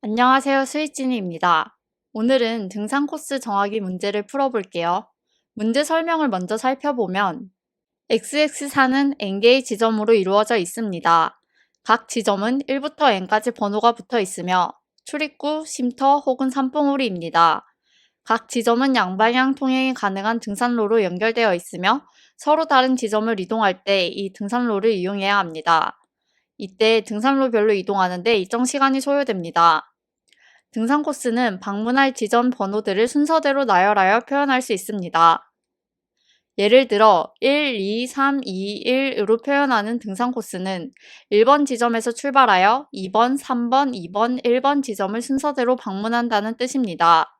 안녕하세요. 스위진이입니다. 오늘은 등산 코스 정하기 문제를 풀어볼게요. 문제 설명을 먼저 살펴보면 XX사는 N개의 지점으로 이루어져 있습니다. 각 지점은 1부터 N까지 번호가 붙어 있으며 출입구, 쉼터 혹은 산봉우리입니다. 각 지점은 양방향 통행이 가능한 등산로로 연결되어 있으며 서로 다른 지점을 이동할 때 이 등산로를 이용해야 합니다. 이때 등산로별로 이동하는데 일정 시간이 소요됩니다. 등산 코스는 방문할 지점 번호들을 순서대로 나열하여 표현할 수 있습니다. 예를 들어 1, 2, 3, 2, 1으로 표현하는 등산 코스는 1번 지점에서 출발하여 2번, 3번, 2번, 1번 지점을 순서대로 방문한다는 뜻입니다.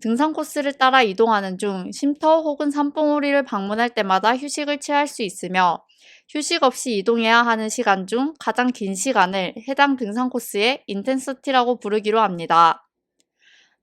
등산 코스를 따라 이동하는 중 쉼터 혹은 산봉우리를 방문할 때마다 휴식을 취할 수 있으며 휴식 없이 이동해야 하는 시간 중 가장 긴 시간을 해당 등산 코스의 인텐서티라고 부르기로 합니다.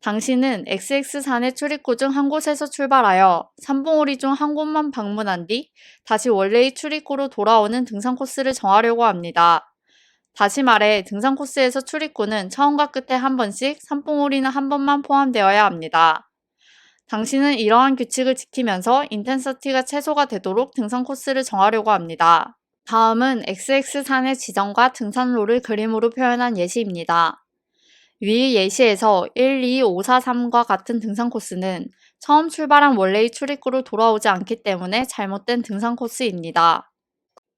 당신은 XX산의 출입구 중 한 곳에서 출발하여 산봉우리 중 한 곳만 방문한 뒤 다시 원래의 출입구로 돌아오는 등산 코스를 정하려고 합니다. 다시 말해 등산 코스에서 출입구는 처음과 끝에 한 번씩 산봉우리는 한 번만 포함되어야 합니다. 당신은 이러한 규칙을 지키면서 인텐서티가 최소가 되도록 등산 코스를 정하려고 합니다. 다음은 XX산의 지점과 등산로를 그림으로 표현한 예시입니다. 위 예시에서 1, 2, 5, 4, 3과 같은 등산 코스는 처음 출발한 원래의 출입구로 돌아오지 않기 때문에 잘못된 등산 코스입니다.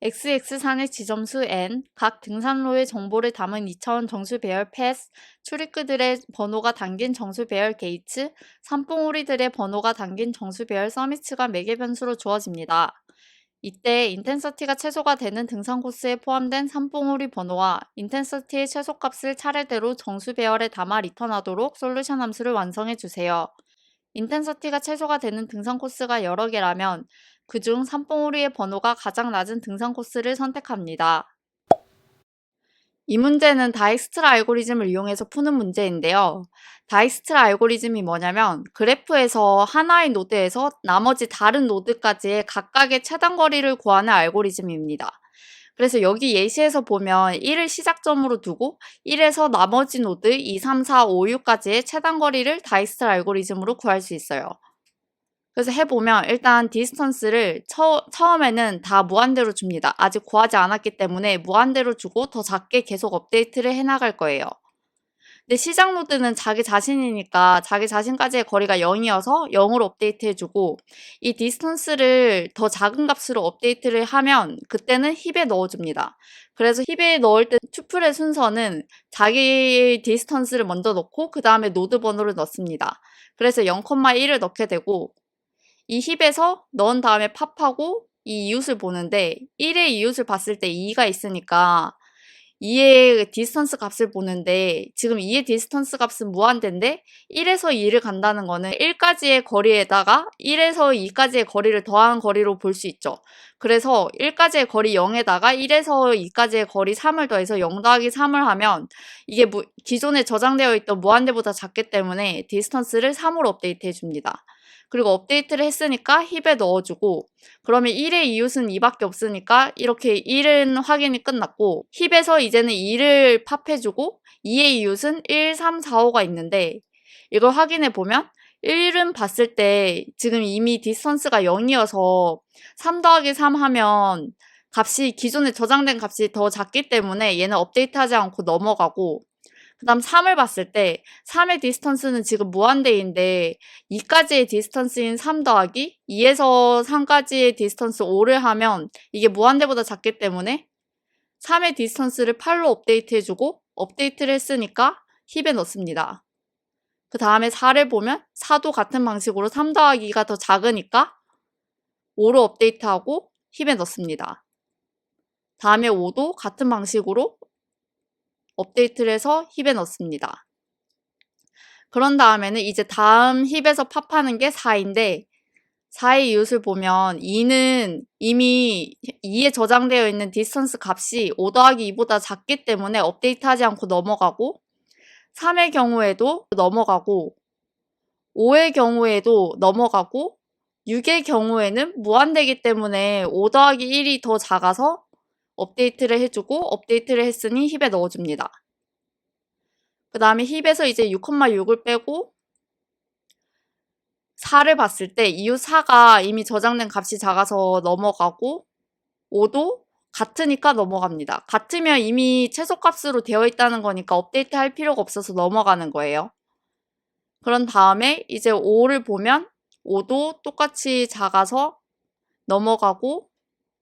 XX산의 지점수 n, 각 등산로의 정보를 담은 2차원 정수 배열 패스, 출입구들의 번호가 담긴 정수 배열 게이츠, 산봉우리들의 번호가 담긴 정수 배열 서미츠가 매개 변수로 주어집니다. 이때 인텐서티가 최소가 되는 등산 코스에 포함된 산봉우리 번호와 인텐서티의 최소값을 차례대로 정수 배열에 담아 리턴하도록 솔루션 함수를 완성해 주세요. 인텐서티가 최소가 되는 등산 코스가 여러 개라면 그중 산봉우리의 번호가 가장 낮은 등산 코스를 선택합니다. 이 문제는 다익스트라 알고리즘을 이용해서 푸는 문제인데요. 다익스트라 알고리즘이 뭐냐면 그래프에서 하나의 노드에서 나머지 다른 노드까지의 각각의 최단 거리를 구하는 알고리즘입니다. 그래서 여기 예시에서 보면 1을 시작점으로 두고 1에서 나머지 노드 2, 3, 4, 5, 6까지의 최단 거리를 다익스트라 알고리즘으로 구할 수 있어요. 그래서 해보면 일단 디스턴스를 처, 처음에는 다 무한대로 줍니다. 아직 구하지 않았기 때문에 무한대로 주고 더 작게 계속 업데이트를 해나갈 거예요. 근데 시작 노드는 자기 자신이니까 자기 자신까지의 거리가 0이어서 0으로 업데이트 해주고 이 디스턴스를 더 작은 값으로 업데이트를 하면 그때는 힙에 넣어줍니다. 그래서 힙에 넣을 때 투플의 순서는 자기 디스턴스를 먼저 넣고 그 다음에 노드 번호를 넣습니다. 그래서 0,1을 넣게 되고 이 힙에서 넣은 다음에 팝하고 이 이웃을 보는데 1의 이웃을 봤을 때 2가 있으니까 2의 디스턴스 값을 보는데 지금 2의 디스턴스 값은 무한대인데 1에서 2를 간다는 거는 1까지의 거리에다가 1에서 2까지의 거리를 더한 거리로 볼 수 있죠. 그래서 1까지의 거리 0에다가 1에서 2까지의 거리 3을 더해서 0 더하기 3을 하면 이게 무, 기존에 저장되어 있던 무한대보다 작기 때문에 디스턴스를 3으로 업데이트 해줍니다. 그리고 업데이트를 했으니까 힙에 넣어주고 그러면 1의 이웃은 2밖에 없으니까 이렇게 1은 확인이 끝났고 힙에서 이제는 2를 팝해주고 2의 이웃은 1, 3, 4, 5가 있는데 이걸 확인해 보면 1은 봤을 때 지금 이미 디스턴스가 0이어서 3 더하기 3 하면 값이 기존에 저장된 값이 더 작기 때문에 얘는 업데이트하지 않고 넘어가고 그 다음 3을 봤을 때 3의 디스턴스는 지금 무한대인데 2까지의 디스턴스인 3 더하기 2에서 3까지의 디스턴스 5를 하면 이게 무한대보다 작기 때문에 3의 디스턴스를 8로 업데이트 해주고 업데이트를 했으니까 힙에 넣습니다. 그 다음에 4를 보면 4도 같은 방식으로 3 더하기가 더 작으니까 5로 업데이트하고 힙에 넣습니다. 다음에 5도 같은 방식으로 업데이트를 해서 힙에 넣습니다. 그런 다음에는 이제 다음 힙에서 팝하는 게 4인데 4의 이웃을 보면 2는 이미 2에 저장되어 있는 디스턴스 값이 5 더하기 2보다 작기 때문에 업데이트하지 않고 넘어가고 3의 경우에도 넘어가고 5의 경우에도 넘어가고 6의 경우에는 무한대기 때문에 5 더하기 1이 더 작아서 업데이트를 해주고 업데이트를 했으니 힙에 넣어줍니다. 그 다음에 힙에서 이제 6,6을 빼고 4를 봤을 때 이후 4가 이미 저장된 값이 작아서 넘어가고 5도 같으니까 넘어갑니다. 같으면 이미 최소값으로 되어 있다는 거니까 업데이트 할 필요가 없어서 넘어가는 거예요. 그런 다음에 이제 5를 보면 5도 똑같이 작아서 넘어가고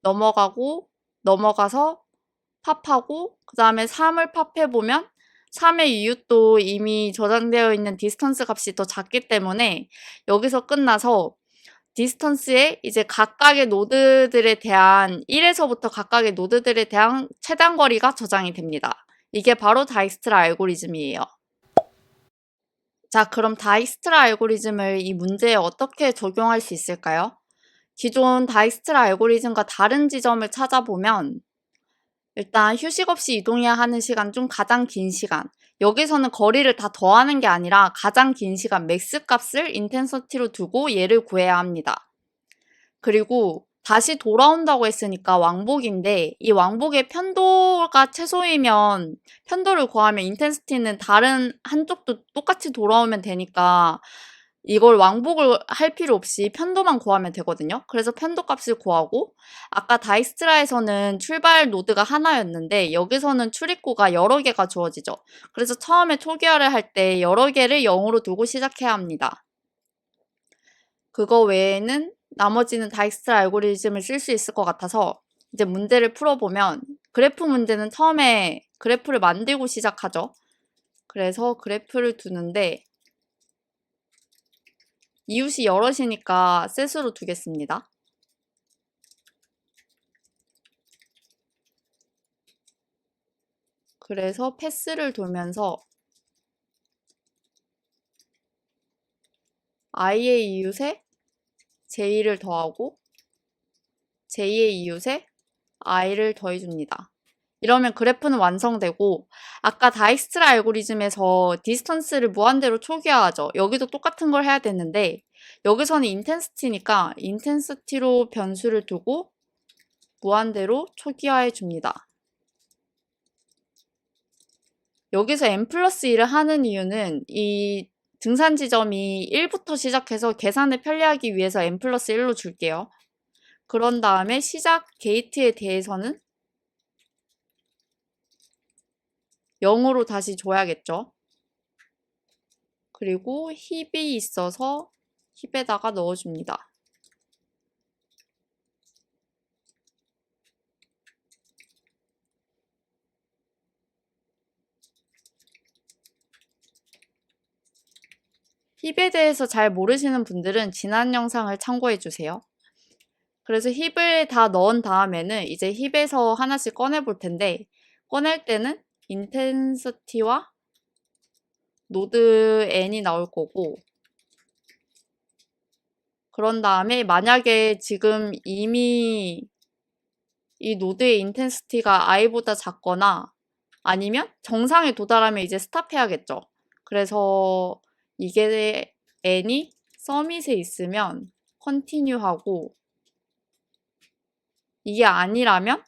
넘어가고 넘어가서 팝하고 그 다음에 3을 팝해보면 3의 이웃도 이미 저장되어 있는 디스턴스 값이 더 작기 때문에 여기서 끝나서 디스턴스에 이제 각각의 노드들에 대한 1에서부터 각각의 노드들에 대한 최단 거리가 저장이 됩니다. 이게 바로 다이스트라 알고리즘이에요. 자, 그럼 다이스트라 알고리즘을 이 문제에 어떻게 적용할 수 있을까요? 기존 다이스트라 알고리즘과 다른 지점을 찾아보면 일단 휴식 없이 이동해야 하는 시간 중 가장 긴 시간. 여기서는 거리를 다 더하는 게 아니라 가장 긴 시간 맥스 값을 인텐서티로 두고 얘를 구해야 합니다. 그리고 다시 돌아온다고 했으니까 왕복인데 이 왕복의 편도가 최소이면 편도를 구하면 인텐시티는 다른 한쪽도 똑같이 돌아오면 되니까 이걸 왕복을 할 필요 없이 편도만 구하면 되거든요. 그래서 편도 값을 구하고 아까 다이스트라에서는 출발 노드가 하나였는데 여기서는 출입구가 여러 개가 주어지죠. 그래서 처음에 초기화를 할 때 여러 개를 0으로 두고 시작해야 합니다. 그거 외에는 나머지는 다이스트라 알고리즘을 쓸 수 있을 것 같아서 이제 문제를 풀어보면 그래프 문제는 처음에 그래프를 만들고 시작하죠. 그래서 그래프를 두는데 이웃이 여럿이니까 셋으로 두겠습니다. 그래서 패스를 돌면서 i의 이웃에 j 를 더하고 j의 이웃에 i를 더해줍니다. 이러면 그래프는 완성되고 아까 다이스트라 알고리즘에서 디스턴스를 무한대로 초기화하죠. 여기도 똑같은 걸 해야 되는데 여기서는 인텐시티니까 인텐시티로 변수를 두고 무한대로 초기화해 줍니다. 여기서 n 플러스 1을 하는 이유는 이 등산 지점이 1부터 시작해서 계산을 편리하기 위해서 n 플러스 1로 줄게요. 그런 다음에 시작 게이트에 대해서는 0으로 다시 줘야겠죠. 그리고 힙이 있어서 힙에다가 넣어줍니다. 힙에 대해서 잘 모르시는 분들은 지난 영상을 참고해 주세요. 그래서 힙을 다 넣은 다음에는 이제 힙에서 하나씩 꺼내 볼 텐데 꺼낼 때는 인텐시티와 노드 n이 나올 거고 그런 다음에 만약에 지금 이미 이 노드의 인텐시티가 i보다 작거나 아니면 정상에 도달하면 이제 스탑해야겠죠. 그래서 이게 n이 서밋에 있으면 컨티뉴 하고 이게 아니라면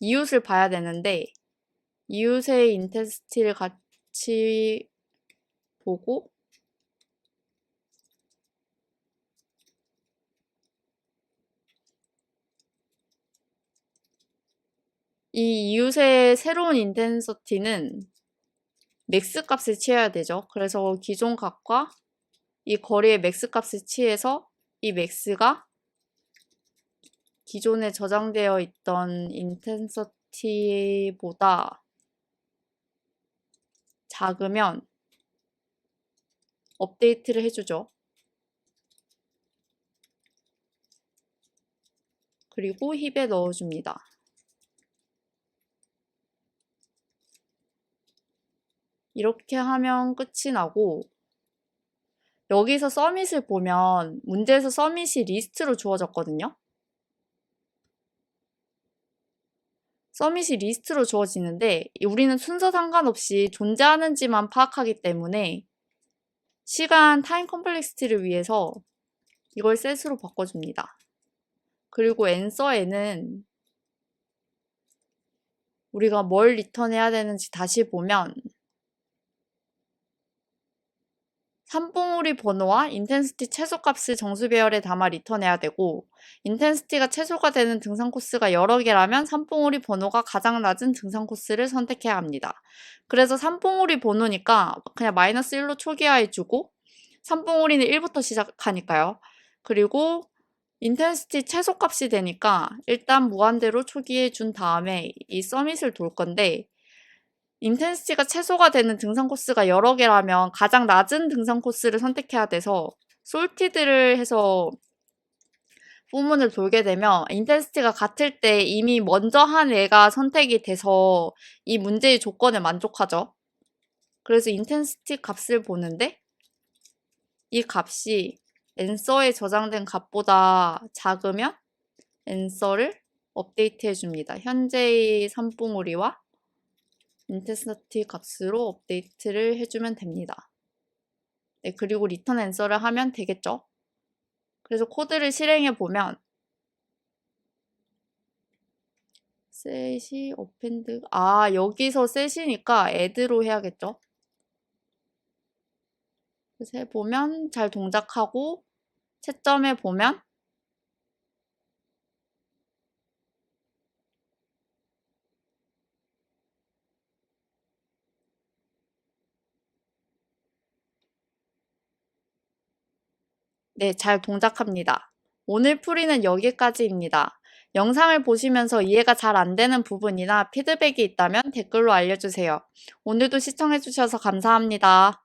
이웃을 봐야 되는데 이웃의 인텐시티를 같이 보고 이 이웃의 새로운 인텐서티는 맥스 값을 취해야 되죠. 그래서 기존 값과 이 거리의 맥스 값을 취해서 이 맥스가 기존에 저장되어 있던 인텐서티보다 작으면 업데이트를 해주죠. 그리고 힙에 넣어줍니다. 이렇게 하면 끝이 나고 여기서 서밋을 보면 문제에서 서밋이 리스트로 주어졌거든요. 서밋이 리스트로 주어지는데 우리는 순서 상관없이 존재하는지만 파악하기 때문에 시간 타임 컴플렉시티를 위해서 이걸 셋으로 바꿔줍니다. 그리고 answer에는 우리가 뭘 리턴해야 되는지 다시 보면 산봉우리 번호와 인텐시티 최소값을 정수 배열에 담아 리턴해야 되고 인텐시티가 최소가 되는 등산 코스가 여러 개라면 산봉우리 번호가 가장 낮은 등산 코스를 선택해야 합니다. 그래서 산봉우리 번호니까 그냥 마이너스 1로 초기화해 주고 산봉우리는 1부터 시작하니까요. 그리고 인텐시티 최소값이 되니까 일단 무한대로 초기해 준 다음에 이 서밋을 돌 건데 인텐시티가 최소가 되는 등산 코스가 여러 개라면 가장 낮은 등산 코스를 선택해야 돼서 솔티드를 해서 부문을 돌게 되면 인텐시티가 같을 때 이미 먼저 한 애가 선택이 돼서 이 문제의 조건에 만족하죠. 그래서 인텐시티 값을 보는데 이 값이 앤서에 저장된 값보다 작으면 앤서를 업데이트 해줍니다. 현재의 산봉우리와 인텐시티 값으로 업데이트를 해주면 됩니다. 네, 그리고 리턴 앤서를 하면 되겠죠. 그래서 코드를 실행해 보면 셋이 어펜드 아 여기서 셋이니까 애드로 해야겠죠. 그래서 해보면 잘 동작하고 채점해 보면 네, 잘 동작합니다. 오늘 풀이는 여기까지입니다. 영상을 보시면서 이해가 잘 안 되는 부분이나 피드백이 있다면 댓글로 알려주세요. 오늘도 시청해주셔서 감사합니다.